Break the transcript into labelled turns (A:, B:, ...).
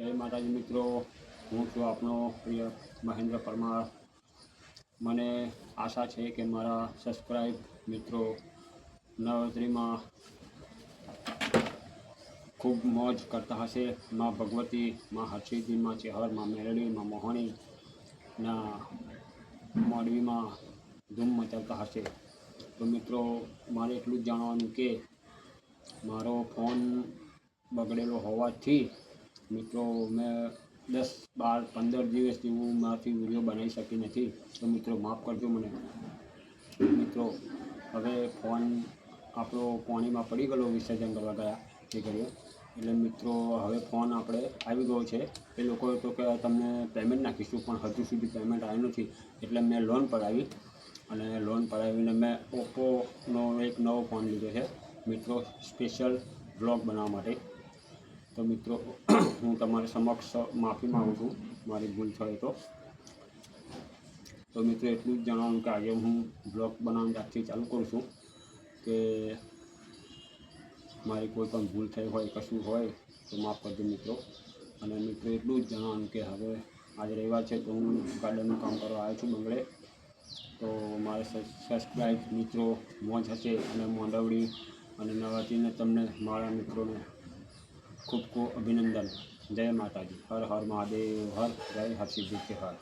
A: જય માતાજી મિત્રો. હું છું આપનો પ્રિય મહેન્દ્ર પરમાર. મને આશા છે કે મારા સબસ્ક્રાઈબ મિત્રો નવરાત્રિમાં ખૂબ મોજ કરતા હશે. માં ભગવતી, માં હર્ષિદી માં ચેહર, માં મેરડી માં મોહણી ના મોડવીમાં ધૂમ મચાવતા હશે. તો મિત્રો, મારે એટલું જ જાણવાનું કે મારો ફોન બગડેલો હોવાથી મિત્રો, મેં દસ, બાર, પંદર દિવસથી હું મારાથી વીડિયો બનાવી શકી નથી. તો મિત્રો, માફ કરજો મને. મિત્રો, હવે ફોન આપણો પાણીમાં પડી ગયેલો, વિસર્જન કરવા ગયા એ કર્યો. એટલે મિત્રો, હવે ફોન આપણે આવી ગયો છે. એ લોકોએ તો કે તમને પેમેન્ટ નાખીશું, પણ હજુ સુધી પેમેન્ટ આવ્યું નથી. એટલે મેં લોન પડાવી. અને લોન પડાવીને મેં ઓપ્પોનો એક નવો ફોન લીધો છે. મિત્રો સ્પેશિયલ બ્લોગ બનાવવા માટે. તો મિત્રો, હું તમારી સમક્ષ માફી માગું છું. મારી ભૂલ થાય તો. તો મિત્રો, એટલું જ જણાવવાનું કે આજે હું બ્લોગ બનાવવાનું આજથી ચાલુ કરું છું કે મારી કોઈ પણ ભૂલ થઈ હોય, કશું હોય, તો માફ કરજો મિત્રો. અને મિત્રો, એટલું જ જણાવવાનું કે હવે આજે રવિવાર છે તો હું ગાર્ડનનું કામ કરવા આવ્યો છું બંગડે તો મારે સબસ્ક્રાઈબ મિત્રો મોજ હશે અને મોંડવડી અને નવરાત્રિને તમને મારા મિત્રોને ખૂબ ખૂબ અભિનંદન જય માતાજી હર હર મહાદેવ હર જય હરસિદ્ધિ કે હર